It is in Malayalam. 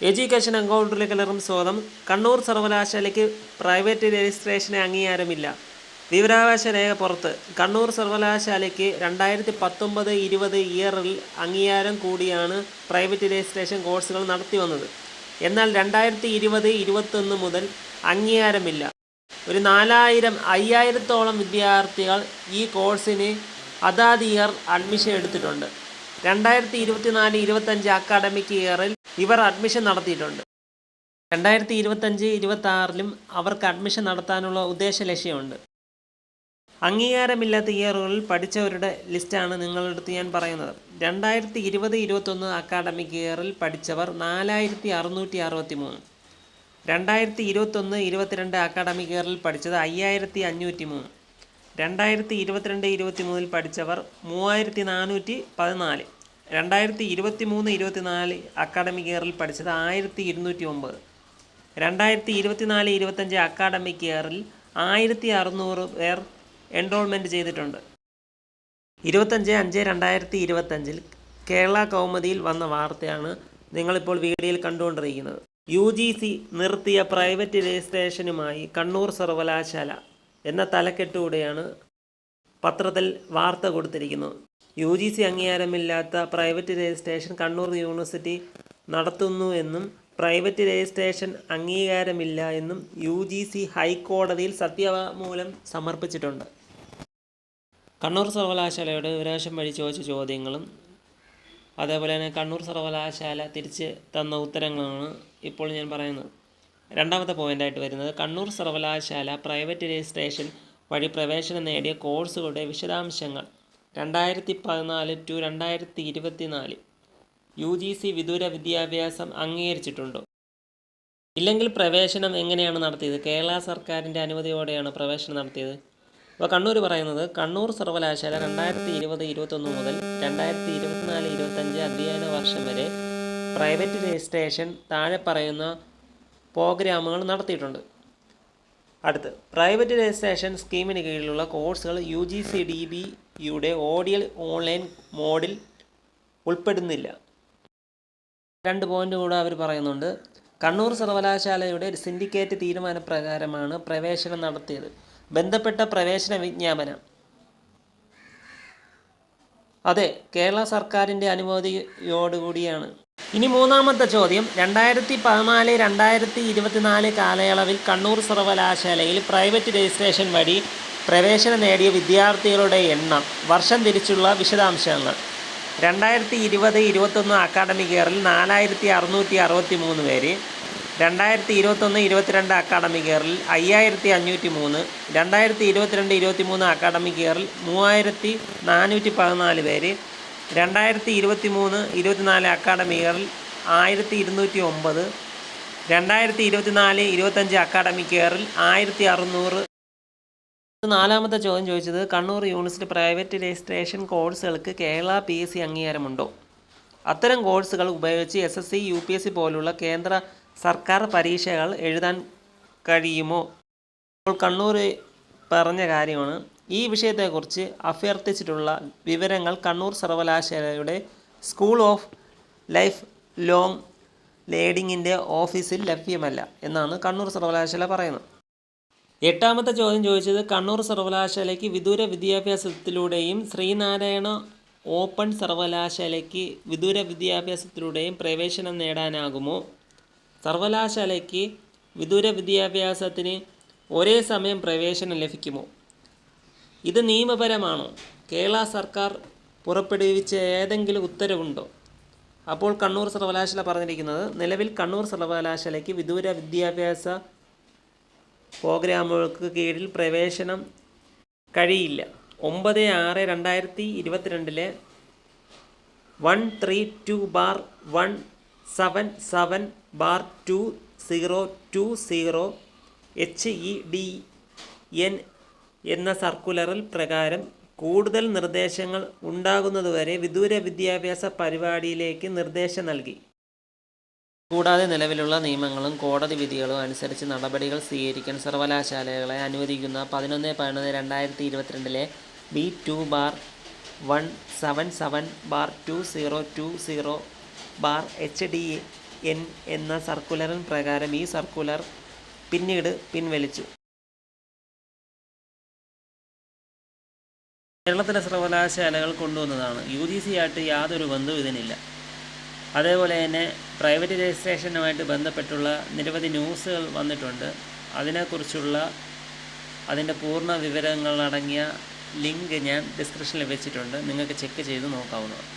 എഡ്യൂക്കേഷൻ അക്കൗണ്ടിലേക്ക് എല്ലാവർക്കും സ്വാഗതം. കണ്ണൂർ സർവകലാശാലയ്ക്ക് പ്രൈവറ്റ് രജിസ്ട്രേഷന് അംഗീകാരമില്ല. വിവരാവകാശ രേഖ പുറത്ത്. കണ്ണൂർ സർവകലാശാലയ്ക്ക് രണ്ടായിരത്തി പത്തൊമ്പത് ഇരുപത് ഇയറിൽ അംഗീകാരം കൂടിയാണ് പ്രൈവറ്റ് രജിസ്ട്രേഷൻ കോഴ്സുകൾ നടത്തി വന്നത്. എന്നാൽ രണ്ടായിരത്തി ഇരുപത് ഇരുപത്തൊന്ന് മുതൽ അംഗീകാരമില്ല. ഒരു നാലായിരം അയ്യായിരത്തോളം വിദ്യാർത്ഥികൾ ഈ കോഴ്സിന് അതാത് ഇയർ അഡ്മിഷൻ എടുത്തിട്ടുണ്ട്. രണ്ടായിരത്തി ഇരുപത്തിനാല് ഇരുപത്തഞ്ച് അക്കാഡമിക് ഇയറിൽ ഇവർ അഡ്മിഷൻ നടത്തിയിട്ടുണ്ട്. രണ്ടായിരത്തി ഇരുപത്തഞ്ച് ഇരുപത്തി ആറിലും അവർക്ക് അഡ്മിഷൻ നടത്താനുള്ള ഉദ്ദേശ ലക്ഷ്യമുണ്ട്. അംഗീകാരമില്ലാത്ത ഇയറുകളിൽ പഠിച്ചവരുടെ ലിസ്റ്റാണ് നിങ്ങളുടെ അടുത്ത് ഞാൻ പറയുന്നത്. രണ്ടായിരത്തി ഇരുപത് ഇരുപത്തൊന്ന് അക്കാഡമിക് ഇയറിൽ പഠിച്ചവർ നാലായിരത്തി അറുന്നൂറ്റി അറുപത്തി മൂന്ന് രണ്ടായിരത്തി ഇരുപത്തൊന്ന് ഇരുപത്തിരണ്ട് അക്കാഡമിക് ഇയറിൽ പഠിച്ചത് അയ്യായിരത്തി അഞ്ഞൂറ്റി മൂന്ന് രണ്ടായിരത്തി ഇരുപത്തിരണ്ട് ഇരുപത്തി മൂന്നിൽ പഠിച്ചവർ മൂവായിരത്തി നാനൂറ്റി പതിനാല് രണ്ടായിരത്തി ഇരുപത്തി മൂന്ന് ഇരുപത്തിനാല് അക്കാഡമിക് ഇയറിൽ പഠിച്ചത് ആയിരത്തി ഇരുന്നൂറ്റി ഒമ്പത് രണ്ടായിരത്തി ഇരുപത്തിനാല് ഇരുപത്തഞ്ച് അക്കാഡമിക് ഇയറിൽ ആയിരത്തി അറുന്നൂറ് പേർ എൻറോൾമെന്റ് ചെയ്തിട്ടുണ്ട്. ഇരുപത്തഞ്ച് അഞ്ച് രണ്ടായിരത്തി ഇരുപത്തഞ്ചിൽ കേരള കൗമുദിയിൽ വന്ന വാർത്തയാണ് നിങ്ങളിപ്പോൾ വീഡിയോയിൽ കണ്ടുകൊണ്ടിരിക്കുന്നത്. യു ജി സി നിർത്തിയ പ്രൈവറ്റ് രജിസ്ട്രേഷനുമായി കണ്ണൂർ സർവകലാശാല എന്ന തലക്കെട്ടോടെയാണ് പത്രത്തിൽ വാർത്ത കൊടുത്തിരിക്കുന്നത്. യു ജി സി അംഗീകാരമില്ലാത്ത പ്രൈവറ്റ് രജിസ്ട്രേഷൻ കണ്ണൂർ യൂണിവേഴ്സിറ്റി നടത്തുന്നു എന്നും പ്രൈവറ്റ് രജിസ്ട്രേഷൻ അംഗീകാരമില്ല എന്നും യു ജി സി ഹൈക്കോടതിയിൽ സത്യവാങ്മൂലം സമർപ്പിച്ചിട്ടുണ്ട്. കണ്ണൂർ സർവകലാശാലയുടെ വിവരാശം വഴി ചോദിച്ച ചോദ്യങ്ങളും അതേപോലെ തന്നെ കണ്ണൂർ സർവകലാശാല തിരിച്ച് തന്ന ഉത്തരങ്ങളാണ് ഇപ്പോൾ ഞാൻ പറയുന്നത്. രണ്ടാമത്തെ പോയിന്റായിട്ട് വരുന്നത് കണ്ണൂർ സർവകലാശാല പ്രൈവറ്റ് രജിസ്ട്രേഷൻ വഴി പ്രവേശനം നേടിയ കോഴ്സുകളുടെ വിശദാംശങ്ങൾ. രണ്ടായിരത്തി പതിനാല് ടു രണ്ടായിരത്തി ഇരുപത്തിനാല് യു ജി സി വിദൂര വിദ്യാഭ്യാസം അംഗീകരിച്ചിട്ടുണ്ടോ? ഇല്ലെങ്കിൽ പ്രവേശനം എങ്ങനെയാണ് നടത്തിയത്? കേരള സർക്കാരിന്റെ അനുമതിയോടെയാണ് പ്രവേശനം നടത്തിയത്. അപ്പോൾ കണ്ണൂർ പറയുന്നത് കണ്ണൂർ സർവകലാശാല രണ്ടായിരത്തി ഇരുപത് ഇരുപത്തൊന്ന് മുതൽ രണ്ടായിരത്തി ഇരുപത്തിനാല് ഇരുപത്തഞ്ച് അധ്യയന വർഷം വരെ പ്രൈവറ്റ് രജിസ്ട്രേഷൻ താഴെ പറയുന്ന പ്രോഗ്രാമുകൾ നടത്തിയിട്ടുണ്ട്. അടുത്ത് പ്രൈവറ്റ് രജിസ്ട്രേഷൻ സ്കീമിന് കീഴിലുള്ള കോഴ്സുകൾ U G C D B യുടെ ഓഡിയൽ ഓൺലൈൻ മോഡിൽ ഉൾപ്പെടുന്നില്ല. രണ്ട് പോയിന്റ് കൂടെ അവർ പറയുന്നുണ്ട്. കണ്ണൂർ സർവകലാശാലയുടെ സിൻഡിക്കേറ്റ് തീരുമാനപ്രകാരമാണ് പ്രവേശനം നടത്തിയത്. ബന്ധപ്പെട്ട പ്രവേശന വിജ്ഞാപനം. അതെ കേരള സർക്കാരിന്റെ അനുമതിയോടുകൂടിയാണ്. ഇനി മൂന്നാമത്തെ ചോദ്യം. രണ്ടായിരത്തി പതിനാല് രണ്ടായിരത്തി ഇരുപത്തിനാല് കാലയളവിൽ കണ്ണൂർ സർവകലാശാലയിൽ പ്രൈവറ്റ് രജിസ്ട്രേഷൻ വഴി പ്രവേശനം നേടിയ വിദ്യാർത്ഥികളുടെ എണ്ണം വർഷം തിരിച്ചുള്ള വിശദാംശങ്ങൾ. രണ്ടായിരത്തി ഇരുപത് ഇരുപത്തൊന്ന് അക്കാഡമിക് ഇയറിൽ നാലായിരത്തി അറുന്നൂറ്റി അറുപത്തി മൂന്ന് പേര് രണ്ടായിരത്തി ഇരുപത്തൊന്ന് ഇരുപത്തിരണ്ട് അക്കാഡമിക് ഇയറിൽ അയ്യായിരത്തി അഞ്ഞൂറ്റി മൂന്ന് രണ്ടായിരത്തി ഇരുപത്തിരണ്ട് ഇരുപത്തി മൂന്ന് അക്കാഡമിക് ഇയറിൽ മൂവായിരത്തി നാനൂറ്റി പതിനാല് പേര് രണ്ടായിരത്തി ഇരുപത്തി മൂന്ന് ഇരുപത്തിനാല് അക്കാഡമിക് ഇയറിൽ ആയിരത്തി ഇരുന്നൂറ്റി ഒമ്പത് രണ്ടായിരത്തി ഇരുപത്തിനാല് ഇരുപത്തഞ്ച് അക്കാഡമിക് ഇയറിൽ ആയിരത്തി അറുന്നൂറ് നാലാമത്തെ ചോദ്യം ചോദിച്ചത് കണ്ണൂർ യൂണിവേഴ്സിറ്റി പ്രൈവറ്റ് രജിസ്ട്രേഷൻ കോഴ്സുകൾക്ക് കേരള പി എസ് സി അംഗീകാരമുണ്ടോ? അത്തരം കോഴ്സുകൾ ഉപയോഗിച്ച് S S C U P S C പോലുള്ള കേന്ദ്ര സർക്കാർ പരീക്ഷകൾ എഴുതാൻ കഴിയുമോ? അപ്പോൾ കണ്ണൂർ പറഞ്ഞ കാര്യമാണ് ഈ വിഷയത്തെക്കുറിച്ച് അഭ്യർത്ഥിച്ചിട്ടുള്ള വിവരങ്ങൾ കണ്ണൂർ സർവകലാശാലയുടെ സ്കൂൾ ഓഫ് ലൈഫ് ലോങ് ലേഡിങ്ങിന്റെ ഓഫീസിൽ ലഭ്യമല്ല എന്നാണ് കണ്ണൂർ സർവകലാശാല പറയുന്നത്. എട്ടാമത്തെ ചോദ്യം ചോദിച്ചത് കണ്ണൂർ സർവകലാശാലയ്ക്ക് വിദൂര വിദ്യാഭ്യാസത്തിലൂടെയും ശ്രീനാരായണ ഓപ്പൺ സർവകലാശാലയ്ക്ക് വിദൂര വിദ്യാഭ്യാസത്തിലൂടെയും പ്രവേശനം നേടാനാകുമോ? സർവകലാശാലയ്ക്ക് വിദൂര വിദ്യാഭ്യാസത്തിന് ഒരേ സമയം പ്രവേശനം ലഭിക്കുമോ? ഇത് നിയമപരമാണോ? കേരള സർക്കാർ പുറപ്പെടുവിച്ച ഏതെങ്കിലും ഉത്തരവുണ്ടോ? അപ്പോൾ കണ്ണൂർ സർവകലാശാല പറഞ്ഞിരിക്കുന്നത് നിലവിൽ കണ്ണൂർ സർവകലാശാലയ്ക്ക് വിദൂര വിദ്യാഭ്യാസ പ്രോഗ്രാമുകൾക്ക് കീഴിൽ പ്രവേശനം കഴിയില്ല. ഒമ്പത് ആറ് രണ്ടായിരത്തി ഇരുപത്തിരണ്ടിലെ one three two bar one seven seven bar two zero two zero H E D N എന്ന സർക്കുലറിൽ പ്രകാരം കൂടുതൽ നിർദ്ദേശങ്ങൾ ഉണ്ടാകുന്നതുവരെ വിദൂര വിദ്യാഭ്യാസ പരിപാടിയിലേക്ക് നിർദ്ദേശം നൽകി. കൂടാതെ നിലവിലുള്ള നിയമങ്ങളും കോടതി വിധികളും അനുസരിച്ച് നടപടികൾ സ്വീകരിക്കാൻ സർവകലാശാലകളെ അനുവദിക്കുന്ന പതിനൊന്ന് പതിനൊന്ന് രണ്ടായിരത്തി ഇരുപത്തിരണ്ടിലെ B two bar one seven seven bar two zero two zero bar H D N എന്ന സർക്കുലറിൻ പ്രകാരം ഈ സർക്കുലർ പിന്നീട് പിൻവലിച്ചു. കേരളത്തിലെ സർവകലാശാലകൾ കൊണ്ടുവന്നതാണ്. യു ജി സി ആയിട്ട് യാതൊരു ബന്ധവും ഇതിനില്ല. അതേപോലെ തന്നെ പ്രൈവറ്റ് രജിസ്ട്രേഷനുമായിട്ട് ബന്ധപ്പെട്ടുള്ള നിരവധി ന്യൂസുകൾ വന്നിട്ടുണ്ട്. അതിനെക്കുറിച്ചുള്ള അതിന്റെ പൂർണ വിവരങ്ങളടങ്ങിയ ലിങ്ക് ഞാൻ ഡിസ്ക്രിപ്ഷനിൽ വെച്ചിട്ടുണ്ട്. നിങ്ങൾക്ക് ചെക്ക് ചെയ്ത് നോക്കാവുന്നതാണ്.